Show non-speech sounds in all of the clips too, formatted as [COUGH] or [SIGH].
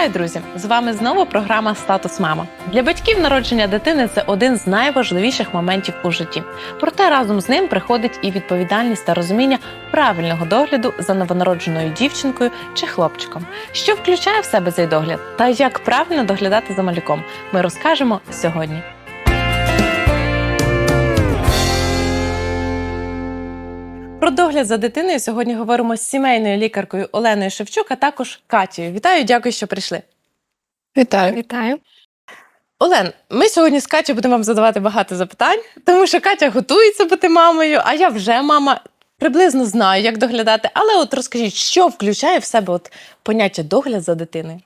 Вітаю, друзі! З вами знову програма Статус Мама. Для батьків народження дитини це один з найважливіших моментів у житті. Проте разом з ним приходить і відповідальність та розуміння правильного догляду за новонародженою дівчинкою чи хлопчиком. Що включає в себе цей догляд та як правильно доглядати за малюком, ми розкажемо сьогодні. Про догляд за дитиною сьогодні говоримо з сімейною лікаркою Оленою Шевчук, а також Катією. Вітаю, дякую, що прийшли. Вітаю. Вітаю. Олен, ми сьогодні з Катю будемо вам задавати багато запитань, тому що Катя готується бути мамою, а я вже мама. Приблизно знаю, як доглядати, але от розкажіть, що включає в себе от поняття догляд за дитиною?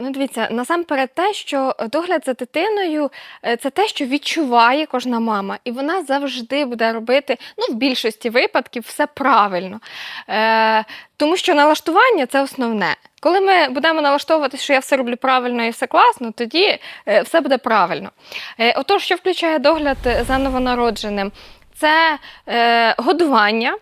Ну, дивіться, насамперед те, що догляд за дитиною е, це те, що відчуває кожна мама, і вона завжди буде робити, ну, в більшості випадків, все правильно. Е, тому що налаштування це основне. Коли ми будемо налаштовувати, що я все роблю правильно і все класно, тоді е, все буде правильно. Е, отож, що включає догляд за новонародженим? Це е, годування,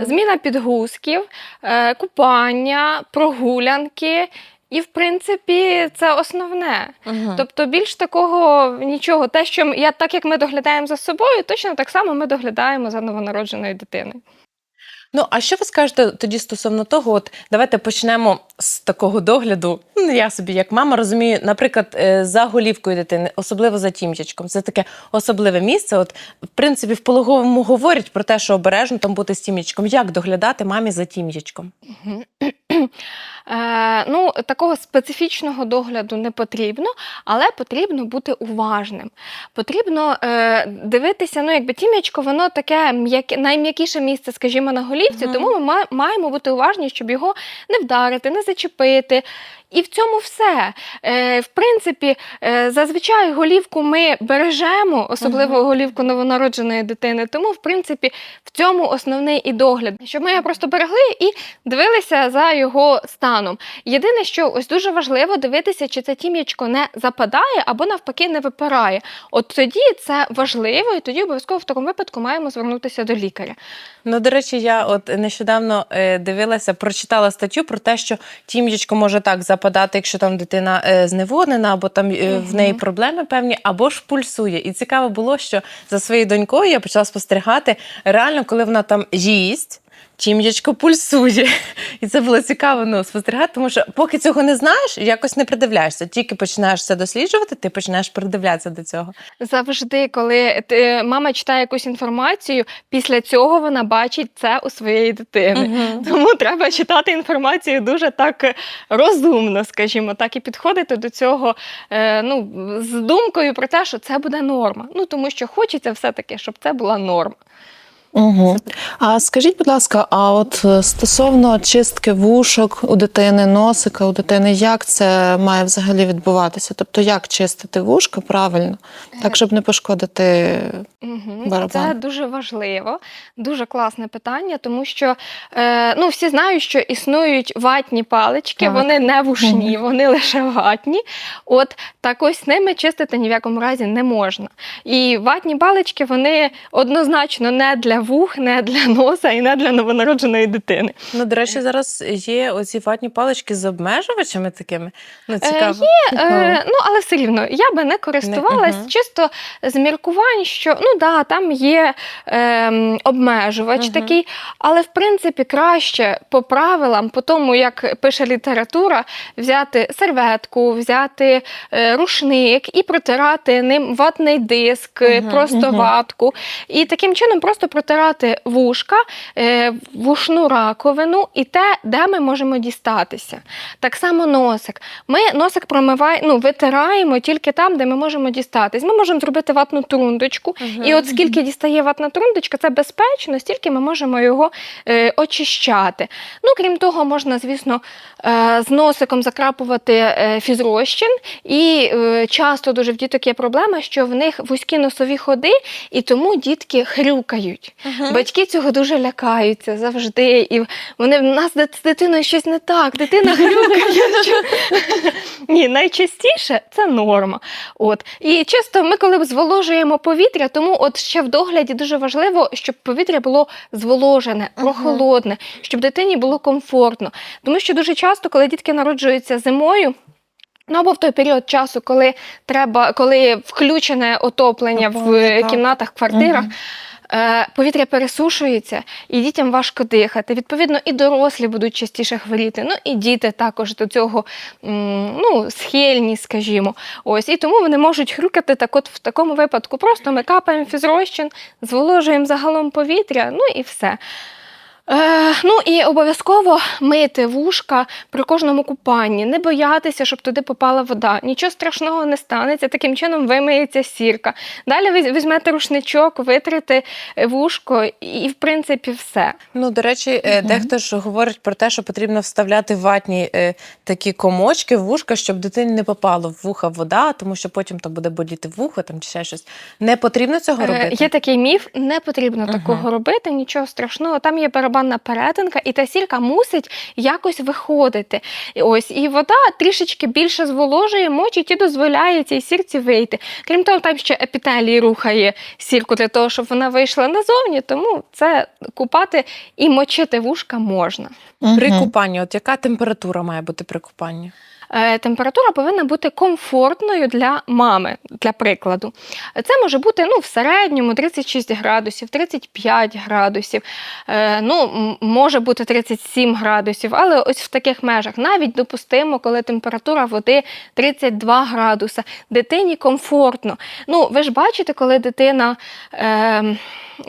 зміна підгузків, е, купання, прогулянки. І, в принципі, це основне. Угу. Тобто, більш такого нічого. Те, що я, так як ми доглядаємо за собою, точно так само ми доглядаємо за новонародженою дитиною. Ну, а що ви скажете тоді стосовно того? От давайте почнемо з такого догляду. Ну, я собі, як мама, розумію, наприклад, е, за голівкою дитини, особливо за тім'ячком. Це таке особливе місце. От, в принципі, в пологовому говорять про те, що обережно там бути з тім'ячком. Як доглядати мамі за тім'ячком? Е, ну, такого специфічного догляду не потрібно, але потрібно бути уважним. Потрібно е, дивитися, ну, якби тім'ячко, воно таке м'яке, найм'якіше місце, скажімо, на голівці, Мгм. тому ми маємо бути уважні, щоб його не вдарити, не зачепити. І в цьому все. Е, в принципі, е, зазвичай голівку ми бережемо, особливо голівку новонародженої дитини. Тому, в принципі, в цьому основний і догляд, щоб ми його просто берегли і дивилися за його станом. Єдине, що ось дуже важливо дивитися, чи це тім'ячко не западає або навпаки не випирає. От тоді це важливо, і тоді обов'язково в такому випадку маємо звернутися до лікаря. Ну, до речі, я от нещодавно е, дивилася, прочитала статтю про те, що тім'ячко може так западати, якщо там дитина е, зневоднена, або там е, в неї проблеми певні, або ж пульсує. І цікаво було, що за своєю донькою я почала спостерігати реально, коли вона там їсть. Тім'ячко пульсує. [LAUGHS] І це було цікаво ну, спостерігати, тому що поки цього не знаєш, якось не придивляєшся. Тільки починаєш це досліджувати, ти починаєш придивлятися до цього. Завжди, коли ти, мама читає якусь інформацію, після цього вона бачить це у своєї дитини. Мгм. [LAUGHS] Тому треба читати інформацію дуже так е, розумно, скажімо так, і підходити до цього е, ну, з думкою про те, що це буде норма. Ну тому що хочеться все-таки, щоб це була норма. Угу. А скажіть, будь ласка, а от е, стосовно чистки вушок у дитини, носика у дитини, як це має взагалі відбуватися? Тобто, як чистити вушка правильно, так, щоб не пошкодити Угу. Барабан. Це дуже важливо, дуже класне питання, тому що е, ну, всі знають, що існують ватні палички, Так. вони не вушні, вони лише ватні. От так ось ними чистити ні в якому разі не можна. І ватні палички вони однозначно не для вух, не для носа і не для новонародженої дитини. Ну, до речі, зараз є оці ватні палички з обмежувачами такими. Ну, цікаво. Е, ну, але все рівно, я би не користувалась мгм. чисто з міркувань, що ну да, там є ем, обмежувач Мгм. такий, але в принципі краще по правилам, по тому, як пише література, взяти серветку, взяти е, рушник і протирати ним ватний диск, е, Мгм, просто мгм. ватку. І таким чином просто протирати вушка, е, вушну раковину і те, де ми можемо дістатися. Так само носик. Ми носик промиваємо, ну, витираємо тільки там, де ми можемо дістатись. Ми можемо зробити ватну трундочку. Мгм. І от скільки дістає ватна трундочка, це безпечно, стільки ми можемо його е, очищати. Ну, крім того, можна, звісно, е, з носиком закрапувати е, фізрозчин. І е, часто дуже в діток є проблема, що в них вузькі носові ходи, і тому дітки хрюкають. Батьки цього дуже лякаються завжди. І вони в нас з дитиною щось не так, дитина хрюкає. що- [LAUGHS] Ні, найчастіше це норма. От. І часто ми, коли зволожуємо повітря, тому от ще в догляді дуже важливо, щоб повітря було зволожене, прохолодне, щоб дитині було комфортно. Тому що дуже часто, коли дітки народжуються зимою. Ну, або в той період часу, коли треба, коли включене отоплення в е, так. кімнатах, квартирах, Мгм. Е, повітря пересушується, і дітям важко дихати. Відповідно, і дорослі будуть частіше хворіти. Ну і діти також до цього ну, схильні, скажімо. Ось і тому вони можуть хрюкати. Так, от в такому випадку просто ми капаємо фізрозчин, зволожуємо загалом повітря, ну і все. Е, ну і обов'язково мити вушка при кожному купанні, не боятися, щоб туди попала вода. Нічого страшного не станеться. Таким чином вимиється сірка. Далі ви візьмете рушничок, витрите вушко, і в принципі все. Ну, до речі, е, дехто ж говорить про те, що потрібно вставляти ватні е, такі комочки в вушка, щоб дитині не попало в вуха вода, тому що потім то буде боліти вухо там чи ще щось. Не потрібно цього Е, робити. Є такий міф, не потрібно Ага. такого робити, нічого страшного. Там є барабанна перетинка, і та сірка мусить якось виходити. І ось і вода трішечки більше зволожує, мочить і дозволяє цій сірці вийти. Крім того, там ще епітелій рухає сірку для того, щоб вона вийшла назовні. Тому це купати і мочити вушка можна. При купанні, от яка температура має бути при купанні? Е, Температура повинна бути комфортною для мами, для прикладу. Це може бути ну, в середньому 36 градусів, 35 градусів, е, ну, може бути 37 градусів, але ось в таких межах навіть допустимо, коли температура води 32 градуса. Дитині комфортно. Ну, ви ж бачите, коли дитина. Е,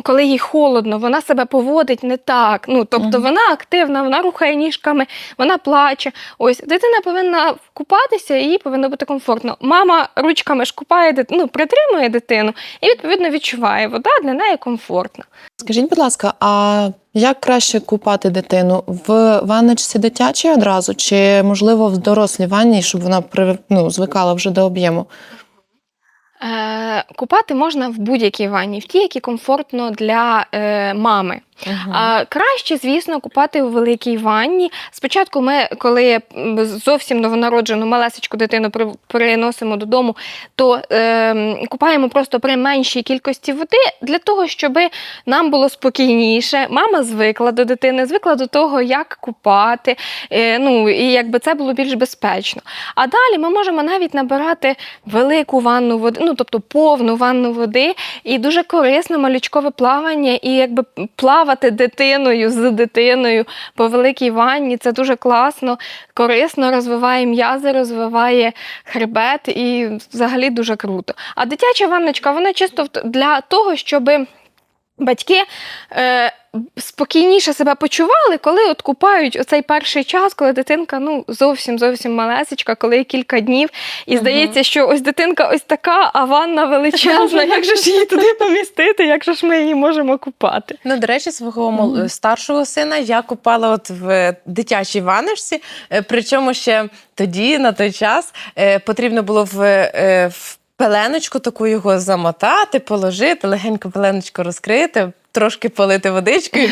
коли їй холодно, вона себе поводить не так. Ну, тобто вона активна, вона рухає ніжками, вона плаче. Ось дитина повинна купатися, і їй повинно бути комфортно. Мама ручками ж купає дит- ну, притримує дитину і відповідно відчуває, вода для неї комфортна. Скажіть, будь ласка, а як краще купати дитину в ванночці дитячій одразу, чи можливо в дорослій ванні, щоб вона ну, звикала вже до об'єму? Е, купати можна в будь-якій ванні, в тій, які комфортно для е, мами. А, краще, звісно, купати у великій ванні. Спочатку ми, коли зовсім новонароджену малесечку дитину при- приносимо додому, то е, купаємо просто при меншій кількості води для того, щоб нам було спокійніше. Мама звикла до дитини, звикла до того, як купати. Е, ну, і якби це було більш безпечно. А далі ми можемо навіть набирати велику ванну води, ну тобто повну ванну води, і дуже корисно малючкове плавання, і якби плавати дитиною з дитиною по великій ванні. Це дуже класно, корисно, розвиває м'язи, розвиває хребет і взагалі дуже круто. А дитяча ванночка, вона чисто для того, щоб батьки. Е, Спокійніше себе почували, коли от купають оцей перший час, коли дитинка ну зовсім зовсім малесечка, коли є кілька днів, і здається, що ось дитинка ось така, а ванна величезна. [LAUGHS] Як же ж її туди помістити? Як же ж ми її можемо купати? Ну, до речі, свого мол- старшого сина я купала от в дитячій ванночці. Е, Причому ще тоді, на той час, е, потрібно було в, е, в пеленочку таку його замотати, положити, легенько пеленочку розкрити. Трошки полити водичкою,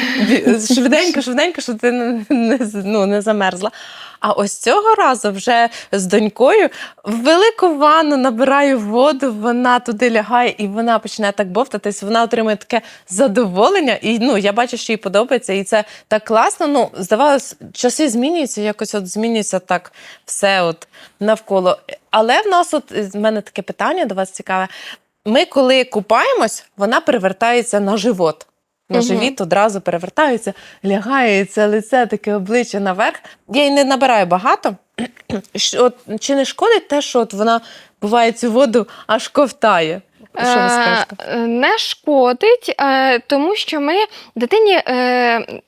швиденько, швиденько, щоб ти не, ну, не замерзла. А ось цього разу вже з донькою в велику ванну набираю воду, вона туди лягає і вона починає так бовтатись. Вона отримує таке задоволення. І ну я бачу, що їй подобається, і це так класно. Ну здавалось, часи змінюються, якось от змінюється так все от навколо. Але в нас от в мене таке питання до вас цікаве. Ми, коли купаємось, вона перевертається на живот. На угу. живіт одразу перевертається, лягається лице, таке обличчя наверх. Я її не набираю багато. От, чи не шкодить те, що от вона буває цю воду аж ковтає? Що ви скажете? Е, Не шкодить, е, тому що ми дитині е,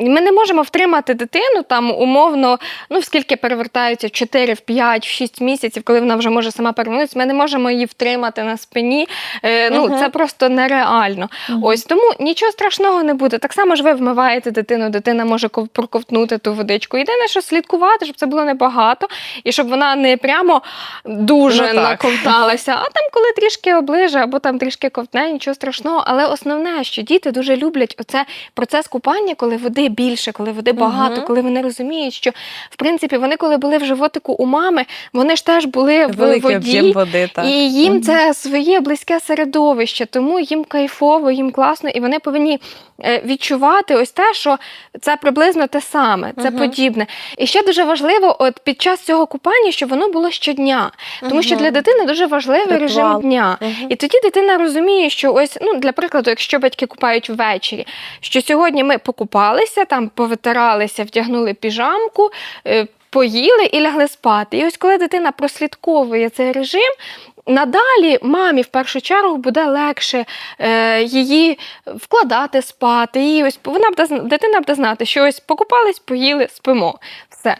ми не можемо втримати дитину там умовно, ну скільки перевертаються 4, в 5, в 6 місяців, коли вона вже може сама перевернутися. Ми не можемо її втримати на спині. Е, Ну Мгм. це просто нереально. Ось тому нічого страшного не буде. Так само ж ви вмиваєте дитину, дитина може проковтнути ту водичку. Єдине, що слідкувати, щоб це було небагато, і щоб вона не прямо дуже Ну, наковталася, а там, коли трішки оближиш, оближе або там трішки ковтне, нічого страшного. Але основне, що діти дуже люблять оце процес купання, коли води більше, коли води багато, Мгм. коли вони розуміють, що в принципі вони, коли були в животику у мами, вони ж теж були в воді. води. Так. І їм Мгм. це своє близьке середовище, тому їм кайфово, їм класно, і вони повинні е, відчувати ось те, що це приблизно те саме, це Мгм. подібне. І ще дуже важливо, от під час цього купання, щоб воно було щодня, тому що для дитини дуже важливий Ритуал. режим дня. Мгм. І тоді дитина розуміє, що ось, ну для прикладу, якщо батьки купають ввечері, що сьогодні ми покупалися, там повитиралися, вдягнули піжамку. е, Поїли і лягли спати. І ось коли дитина прослідковує цей режим, надалі мамі в першу чергу буде легше е, її вкладати спати. І ось вона буде дитина буде знати, що ось покупались, поїли, спимо. Все.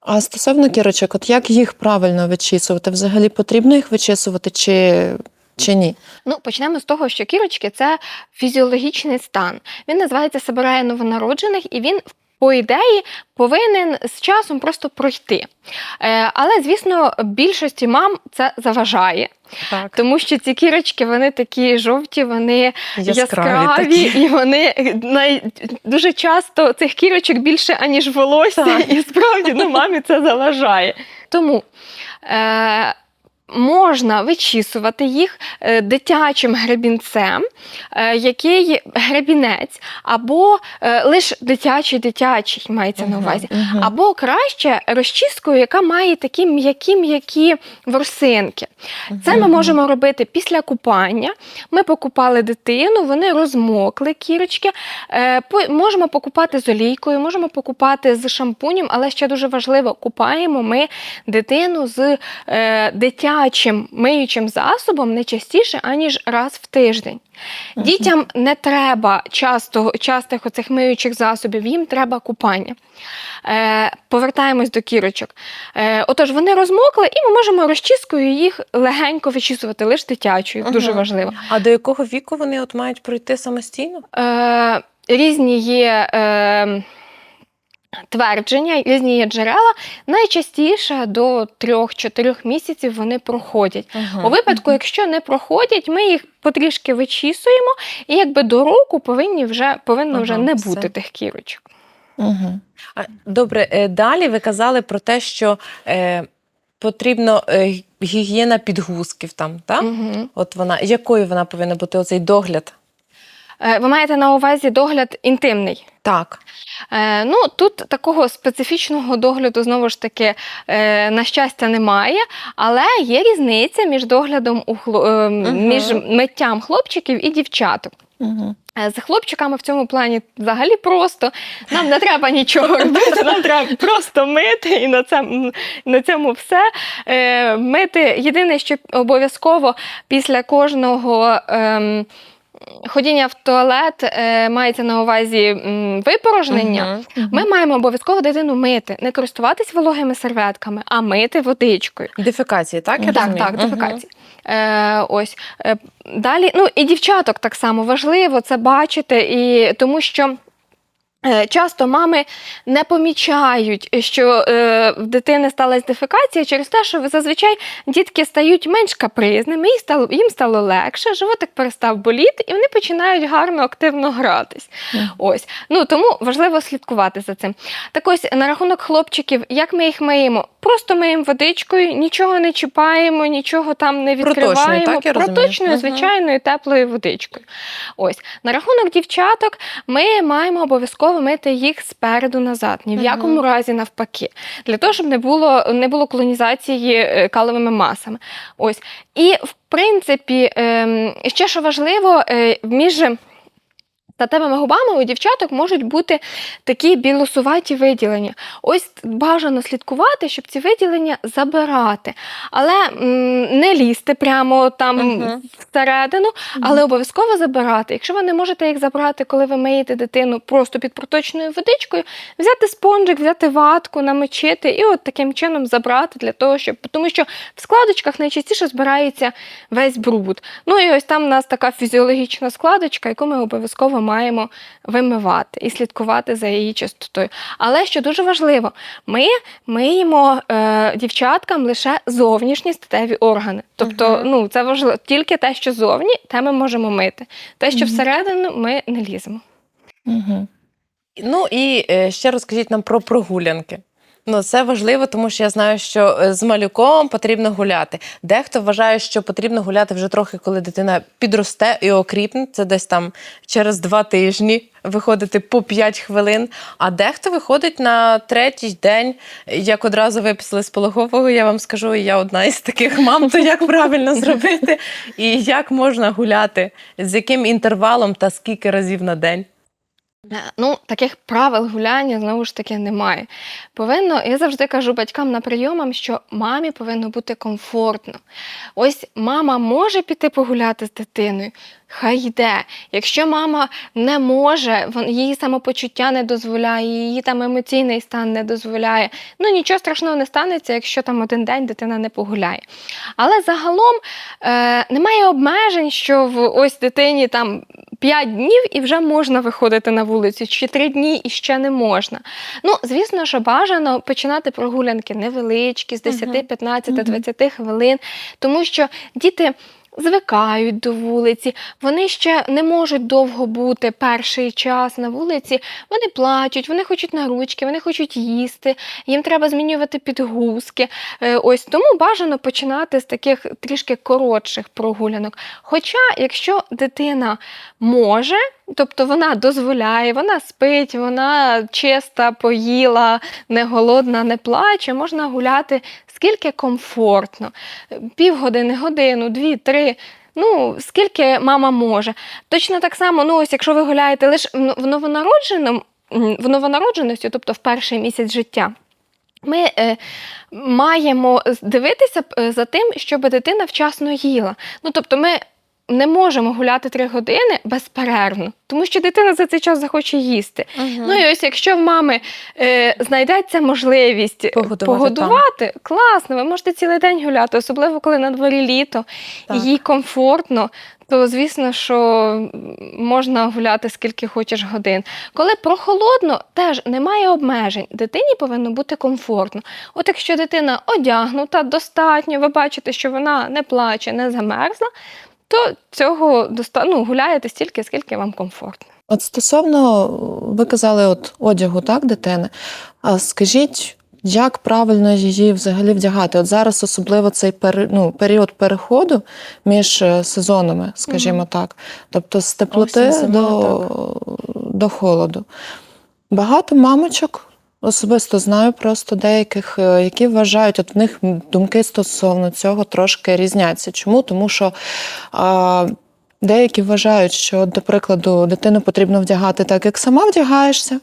А стосовно кірочок, от як їх правильно вичісувати? Взагалі потрібно їх вичісувати чи, чи ні? Ну, почнемо з того, що кірочки це фізіологічний стан. Він називається собирає новонароджених, і він. По ідеї повинен з часом просто пройти. Е, але, звісно, більшості мам це заважає, Так. тому що ці кірочки вони такі жовті, вони Яскраві, яскраві, такі. і вони най... дуже часто цих кірочок більше, аніж волосся, Так. і справді ну, мамі це заважає. Тому е... можна вичісувати їх е, дитячим гребінцем, е, який гребінець, або е, лише дитячий-дитячий мається на увазі. Або краще розчіскою, яка має такі м'які-м'які ворсинки. Це ми можемо робити після купання. Ми покупали дитину, вони розмокли кірочки. Можемо покупати з олійкою, можемо покупати з шампунем, але ще дуже важливо, купаємо ми дитину з е, дитячим миючим засобом не частіше, аніж раз в тиждень. Дітям не треба часто, частих оцих миючих засобів, їм треба купання. Е, повертаємось до кірочок. Е, отож, вони розмокли, і ми можемо розчіскою їх легенько вичісувати, лише дитячою, дуже Мгм. важливо. А до якого віку вони от мають пройти самостійно? Е, різні є. Е, Твердження, різні є джерела. Найчастіше до 3-4 місяців вони проходять. У випадку, якщо не проходять, ми їх потрішки вичісуємо, і якби до року повинні вже повинно Ага, вже не все. бути тих кірочок. А, Добре, е, далі ви казали про те, що е, потрібно е, гігієна підгузків там, так? Угу. От вона, якою вона повинна бути оцей догляд? Е, ви маєте на увазі догляд інтимний. Так. Е, ну, тут такого специфічного догляду, знову ж таки, е, на щастя, немає, але є різниця між доглядом у хло... е, між миттям хлопчиків і дівчаток. Е, З хлопчиками в цьому плані взагалі просто. Нам не треба нічого робити, нам треба просто мити і на цьому, на цьому все. Мити єдине, що обов'язково після кожного. Ем, Ходіння в туалет е, мається на увазі м, випорожнення. Мгм. Ми маємо обов'язково дитину мити, не користуватись вологими серветками, а мити водичкою. Дефекації, так? Я Так, розумію? так, Мгм. дефекації. Е, ось е, далі. Ну і дівчаток так само важливо це бачити, і тому що. Е, Часто мами не помічають, що е, в дитини сталася дефекація через те, що зазвичай дітки стають менш капризними, їм стало, їм стало легше, животик перестав боліти, і вони починають гарно активно гратись. Мгм. Ось ну тому важливо слідкувати за цим. Так ось на рахунок хлопчиків, як ми їх миємо? Просто миємо водичкою, нічого не чіпаємо, нічого там не Проточною, відкриваємо. так, я розумію? Проточною, звичайною теплою водичкою. Ось на рахунок дівчаток, ми маємо обов'язково мити їх спереду назад, ні в якому разі навпаки, для того, щоб не було, не було колонізації е, каловими масами. Ось. І в принципі, ем, ще що важливо, е, між статевими губами у дівчаток можуть бути такі білосуваті виділення. Ось бажано слідкувати, щоб ці виділення забирати, але не лізти прямо там Мгм. всередину, але обов'язково забирати. Якщо ви не можете їх забрати, коли ви миєте дитину просто під проточною водичкою, взяти спонжик, взяти ватку, намочити і от таким чином забрати для того, щоб тому що в складочках найчастіше збирається весь бруд. Ну і ось там у нас така фізіологічна складочка, яку ми обов'язково маємо вимивати і слідкувати за її чистотою. Але що дуже важливо, ми миємо е, дівчаткам лише зовнішні статеві органи. Тобто, угу. ну це важливо тільки те, що зовні, те ми можемо мити. Те, що угу. всередину, ми не ліземо. Угу. Ну і е, ще розкажіть нам про прогулянки. Ну, це важливо, тому що я знаю, що е, з малюком потрібно гуляти. Дехто вважає, що потрібно гуляти вже трохи, коли дитина підросте і окріпне. Це десь там через два тижні виходити по 5 хвилин. А дехто виходить на третій день, як одразу виписали з пологового. Я вам скажу, і я одна із таких мам, то як правильно зробити, і як можна гуляти, з яким інтервалом та скільки разів на день. Е, Ну, таких правил гуляння знову ж таки немає. Повинно, я завжди кажу батькам на прийомам, що мамі повинно бути комфортно. Ось мама може піти погуляти з дитиною, хай йде. Якщо мама не може, її самопочуття не дозволяє, її там емоційний стан не дозволяє. Ну нічого страшного не станеться, якщо там один день дитина не погуляє. Але загалом е, немає обмежень, що в ось дитині там 5 днів і вже можна виходити на вулицю, чи 3 дні і ще не можна. Ну, звісно, що бажано починати прогулянки невеличкі, з 10, 15, Мгм. 20 хвилин, тому що діти. Звикають до вулиці, вони ще не можуть довго бути перший час на вулиці. Вони плачуть, вони хочуть на ручки, вони хочуть їсти, їм треба змінювати підгузки. Е, Ось тому бажано починати з таких трішки коротших прогулянок. Хоча, якщо дитина може, тобто вона дозволяє, вона спить, вона чиста, поїла, не голодна, не плаче, можна гуляти скільки комфортно. Півгодини, годину, дві, три. Ну, скільки мама може. Точно так само, ну ось якщо ви гуляєте лише в в новонародженому, в новонародженості, тобто в перший місяць життя. Ми е, маємо дивитися е, за тим, щоб дитина вчасно їла. Ну, тобто, ми не можемо гуляти три години безперервно, тому що дитина за цей час захоче їсти. Ну і ось якщо в мами е, знайдеться можливість Погодувати погодувати, класно, ви можете цілий день гуляти, особливо коли на дворі літо, Так. їй комфортно. То звісно, що можна гуляти скільки хочеш годин. Коли прохолодно, теж немає обмежень. Дитині повинно бути комфортно. От якщо дитина одягнута достатньо, ви бачите, що вона не плаче, не замерзла, то цього доста... ну, гуляєте стільки, скільки вам комфортно. От стосовно, ви казали, от одягу, так, дитини. А скажіть, як правильно її взагалі вдягати? От зараз особливо цей пери, ну, період переходу між е, сезонами, скажімо так. Тобто з теплоти Осінь, зима, до, до холоду. Багато мамочок. Особисто знаю просто деяких, е, які вважають, от в них думки стосовно цього трошки різняться. Чому? Тому що а, деякі вважають, що, до прикладу, дитину потрібно вдягати так, як сама вдягаєшся.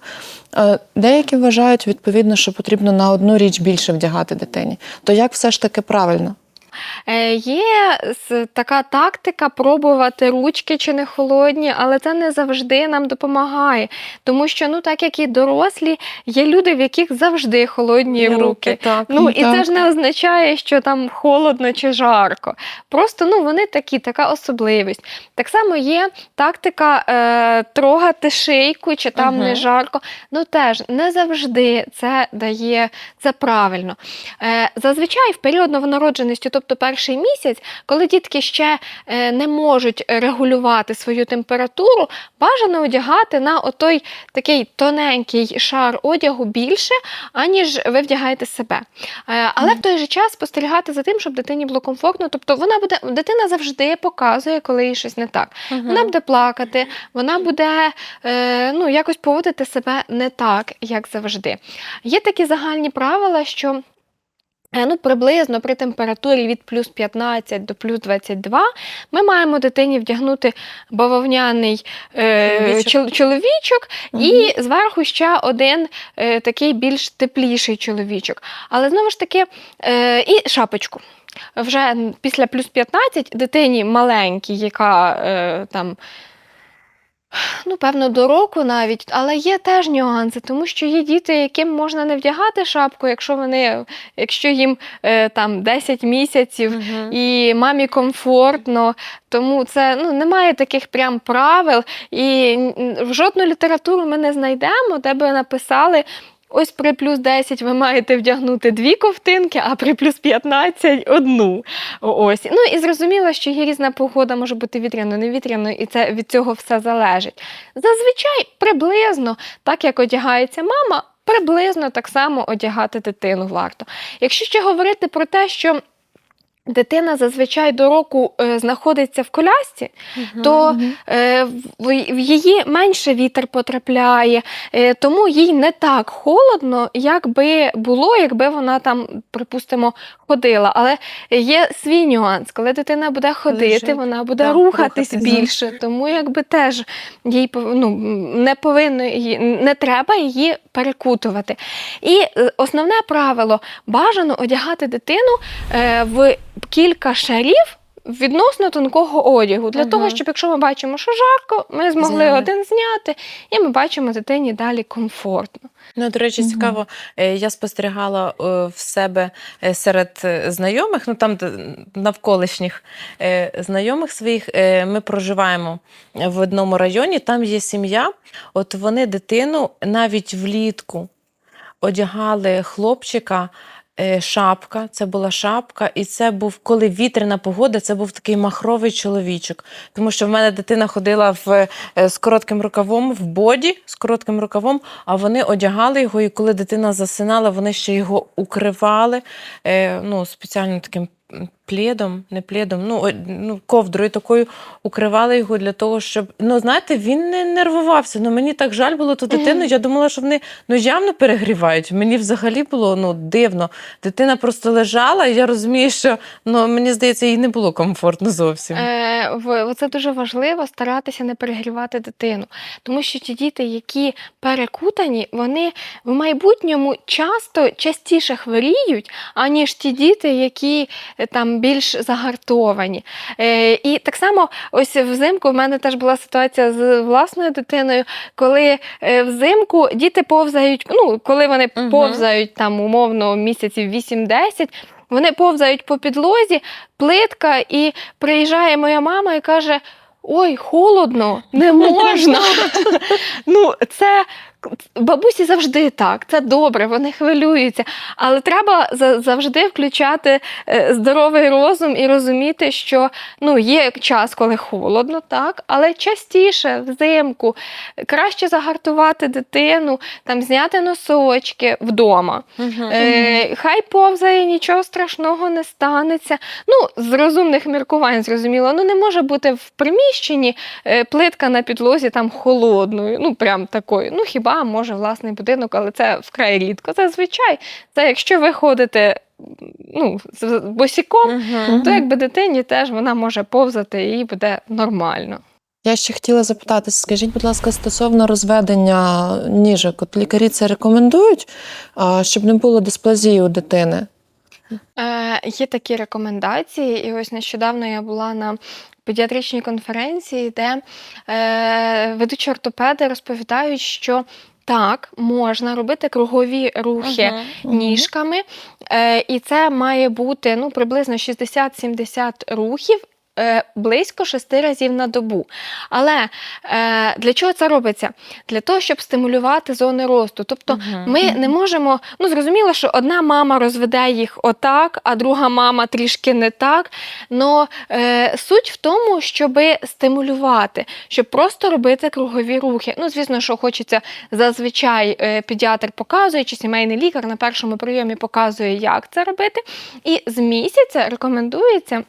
а Деякі вважають, відповідно, що потрібно на одну річ більше вдягати дитині. То як все ж таки правильно? Е, Є така тактика пробувати ручки чи не холодні, але це не завжди нам допомагає. Тому що, ну так як і дорослі, є люди, в яких завжди холодні руки. так. Ну і це ж не означає, що там холодно чи жарко. Просто ну вони такі, така особливість. Так само є тактика е, трогати шийку, чи там не жарко. Ну теж не завжди це дає це правильно. Е, зазвичай в період новонародженості, тобто перший місяць, коли дітки ще е, не можуть регулювати свою температуру, бажано одягати на отой такий тоненький шар одягу більше, аніж ви вдягаєте себе. Е, але в той же час спостерігати за тим, щоб дитині було комфортно. Тобто вона буде, дитина завжди показує, коли їй щось не так. Вона буде плакати, вона буде е, ну, якось поводити себе не так, як завжди. Є такі загальні правила, що. Е, Ну, приблизно при температурі від плюс 15 до плюс 22 ми маємо дитині вдягнути бавовняний е, Чоловічок. чол- чоловічок і зверху ще один е, такий більш тепліший чоловічок. Але знову ж таки, е, і шапочку. Вже після плюс 15 дитині маленькій, яка е, там Ну, певно, до року навіть, але є теж нюанси, тому що є діти, яким можна не вдягати шапку, якщо вони, якщо їм е, там 10 місяців і мамі комфортно. Тому це ну, немає таких прям правил. І в жодну літературу ми не знайдемо, де би написали. Ось при плюс 10 ви маєте вдягнути дві ковтинки, а при плюс 15 одну. Ось. Ну і зрозуміло, що є різна погода, може бути вітряно, невітряно, і це від цього все залежить. Зазвичай приблизно, так як одягається мама, приблизно так само одягати дитину варто. Якщо ще говорити про те, що дитина зазвичай до року е, знаходиться в колясці, то е, в, в її менше вітер потрапляє, е, тому їй не так холодно, як би було, якби вона там, припустимо, ходила. Але є свій нюанс. Коли дитина буде ходити, Лежить, вона буде так, рухатись рухатись. більше, тому якби теж їй ну, не повинно не треба її перекутувати. І е, основне правило бажано одягати дитину е, в кілька шарів. Відносно тонкого одягу, для Мгм. того, щоб якщо ми бачимо, що жарко, ми змогли Зняли. один зняти, і ми бачимо дитині далі комфортно. Ну, до речі, цікаво, е, я спостерігала е, в себе е, серед знайомих, ну там навколишніх знайомих своїх. Ми проживаємо в одному районі, там є сім'я. От вони дитину навіть влітку одягали хлопчика. Е, Шапка, це була шапка, і це був, коли вітряна погода, це був такий махровий чоловічок. Тому що в мене дитина ходила в, е, з коротким рукавом в боді, з коротким рукавом, а вони одягали його, і коли дитина засинала, вони ще його укривали е, ну, спеціально таким м, пледом, не пледом, ну, ну, ковдрою такою укривали його для того, щоб. Ну, знаєте, він не нервувався. Ну, мені так жаль було ту дитину. Я думала, що вони ну, явно перегрівають. Мені взагалі було ну, дивно. Дитина просто лежала, і я розумію, що ну, мені здається, їй не було комфортно зовсім. Е, Це дуже важливо старатися не перегрівати дитину, тому що ті діти, які перекутані, вони в майбутньому часто частіше хворіють, аніж ті діти, які е, там більш загартовані. Е, І так само, ось взимку в мене теж була ситуація з власною дитиною, коли е, взимку діти повзають, ну коли вони Мгм. повзають там умовно місяців 8-10. Вони повзають по підлозі, плитка, і приїжджає моя мама і каже: Ой, холодно, не [LAUGHS] можна. ну, це бабусі завжди так, це добре, вони хвилюються. Але треба завжди включати е, здоровий розум і розуміти, що ну, є час, коли холодно, так, але частіше взимку краще загартувати дитину, там зняти носочки вдома. Е, хай повзає, нічого страшного не станеться. Ну, з розумних міркувань, зрозуміло. Ну, не може бути в приміщенні е, плитка на підлозі там холодною, ну прям такою. Ну, хіба може власний будинок, але це вкрай рідко. Зазвичай, це якщо ви ходите ну, з- босіком, Мгм. то якби дитині теж вона може повзати і буде нормально. Я ще хотіла запитати, скажіть, будь ласка, стосовно розведення ніжок. От лікарі це рекомендують, щоб не було дисплазії у дитини. Е, є такі рекомендації, і ось нещодавно я була на педіатричній конференції, де е, ведучі ортопеди розповідають, що так, можна робити кругові рухи Мгм. ніжками, е, і це має бути ну, приблизно 60-70 рухів. Е, Близько шести разів на добу. Але е, для чого це робиться? Для того, щоб стимулювати зони росту. Тобто Мгм. ми не можемо, ну зрозуміло, що одна мама розведе їх отак, а друга мама трішки не так. Но е, суть в тому, щоб стимулювати, щоб просто робити кругові рухи. Ну, звісно, що хочеться зазвичай е, педіатр показує, чи сімейний лікар на першому прийомі показує, як це робити. І з місяця рекомендується.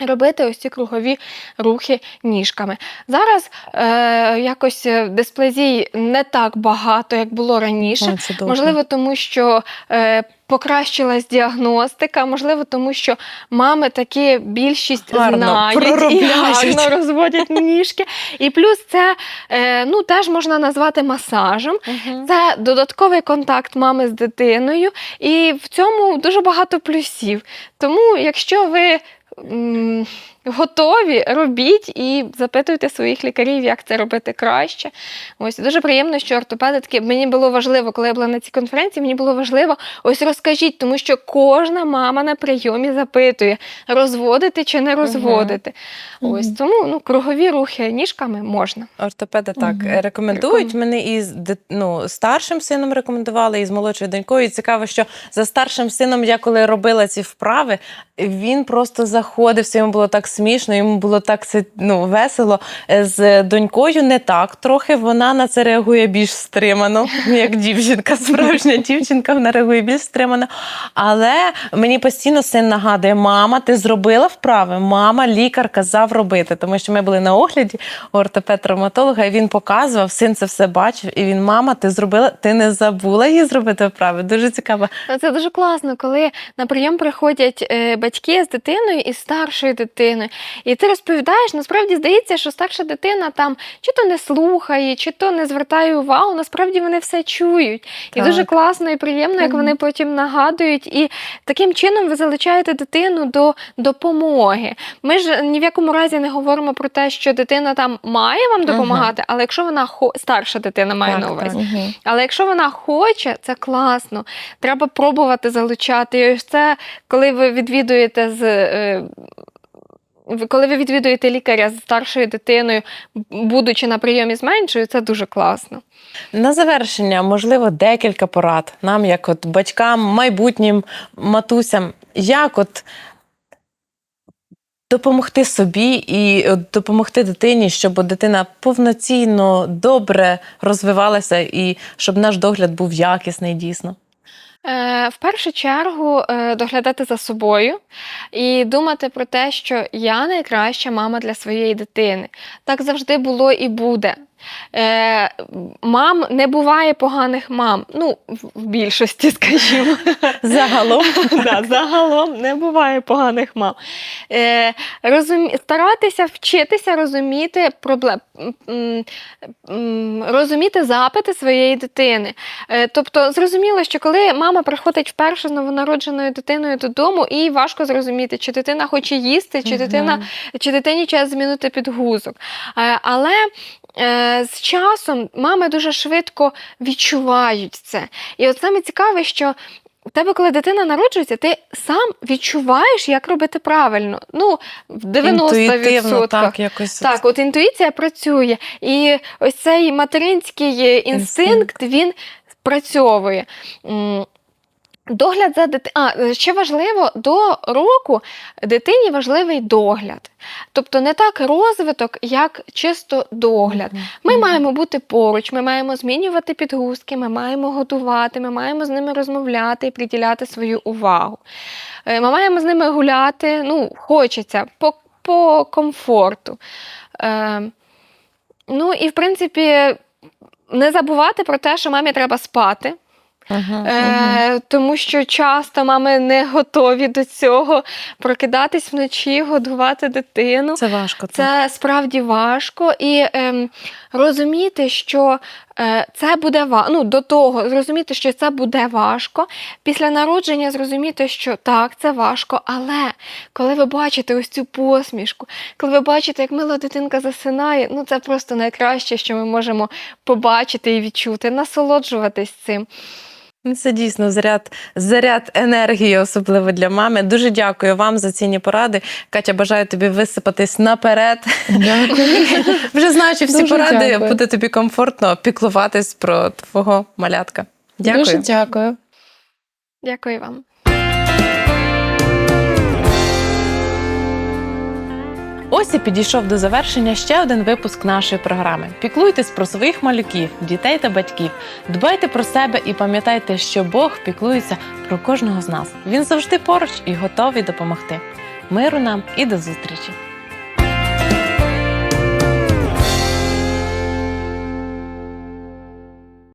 Робити ось ці кругові рухи ніжками. Зараз е, якось е, дисплазій не так багато, як було раніше. О, це. Можливо, тому що е, покращилась діагностика, можливо, тому що мами таки більшість Гарно знають і гарно розводять ніжки. І плюс це е, ну, теж можна назвати масажем. Мгм. Це додатковий контакт мами з дитиною, і в цьому дуже багато плюсів. Тому, якщо ви м, готові, робіть і запитуйте своїх лікарів, як це робити краще. Ось дуже приємно, що ортопеди такі. Мені було важливо, коли я була на цій конференції, мені було важливо ось розкажіть, тому що кожна мама на прийомі запитує, розводити чи не розводити. Ось Мгм. тому ну, кругові рухи ніжками можна. Ортопеди так е, рекомендують. Мене і з ну, старшим сином рекомендували, і з молодшою донькою. І цікаво, що за старшим сином я коли робила ці вправи, він просто заходився. Йому було так смішно, йому було так ну, весело. Е, З донькою не так трохи. Вона на це реагує більш стримано, [LAUGHS] як дівчинка, справжня дівчинка, вона реагує більш стримано. Але мені постійно син нагадує: мама, ти зробила вправи? Мама, лікар казав робити, тому що ми були на огляді у ортопед-травматолога, і він показував, син це все бачив, і він, мама, ти зробила, ти не забула її зробити вправи. Дуже цікаво. Це дуже класно, коли на прийом приходять е, батьки з дитиною і старшою дитиною. І ти розповідаєш, насправді здається, що старша дитина там чи то не слухає, чи то не звертає увагу. Насправді вони все чують. І Так. дуже класно і приємно, як вони потім нагадують. І таким чином ви залучаєте дитину до допомоги. Ми ж ні в якому разі не говоримо про те, що дитина там має вам допомагати, але якщо вона хо... старша дитина має на увазі. так. Але якщо вона хоче, це класно. Треба пробувати залучати. І ось це, коли ви відвідуєте з. Коли ви відвідуєте лікаря з старшою дитиною, будучи на прийомі з меншою, це дуже класно. На завершення, можливо, декілька порад нам, як от батькам, майбутнім матусям, як от допомогти собі і допомогти дитині, щоб дитина повноцінно добре розвивалася і щоб наш догляд був якісний дійсно. Е, в першу чергу е, доглядати за собою і думати про те, що я найкраща мама для своєї дитини. Так завжди було і буде. Е, мам не буває поганих мам. Ну, в більшості, [LAUGHS] скажімо. Загалом [LAUGHS] Да, загалом не буває поганих мам. Е, розумі... Старатися вчитися розуміти проблем, розуміти запити своєї дитини. Е, тобто, зрозуміло, що коли мама приходить вперше з новонародженою дитиною додому, їй важко зрозуміти, чи дитина хоче їсти, чи дитина чи дитині час змінити підгузок. Е, Але з часом мами дуже швидко відчувають це. І от саме цікаве, що. У тебе, коли дитина народжується, ти сам відчуваєш, як робити правильно. Ну, в 90%. так якось. Так, от інтуїція працює. І ось цей материнський е, інстинкт, він спрацьовує. Догляд за дитиною. А, ще важливо, до року дитині важливий догляд. Тобто не так розвиток, як чисто догляд. Ми маємо бути поруч, ми маємо змінювати підгузки, ми маємо готувати, ми маємо з ними розмовляти і приділяти свою увагу. Е, Ми маємо з ними гуляти, ну, хочеться, по, по комфорту. Е, ну і в принципі, не забувати про те, що мамі треба спати. Мгм. Е, тому що часто мами не готові до цього прокидатись вночі, годувати дитину. Це важко. так. Це справді важко і ем, розуміти, що е, це буде ва- ну, до того зрозуміти, що це буде важко. Після народження зрозуміти, що так, це важко, але коли ви бачите ось цю посмішку, коли ви бачите, як мила дитинка засинає, ну це просто найкраще, що ми можемо побачити і відчути, насолоджуватись цим. Ну, Це дійсно заряд, заряд енергії, особливо для мами. Дуже дякую вам за цінні поради. Катя, бажаю тобі висипатись наперед. Дякую. [LAUGHS] Вже знаючи всі Дуже поради, дякую. буде тобі комфортно піклуватись про твого малятка. Дякую. Дуже дякую. Дякую вам. Ось і підійшов до завершення ще один випуск нашої програми. Піклуйтесь про своїх малюків, дітей та батьків. Дбайте про себе і пам'ятайте, що Бог піклується про кожного з нас. Він завжди поруч і готовий допомогти. Миру нам і до зустрічі!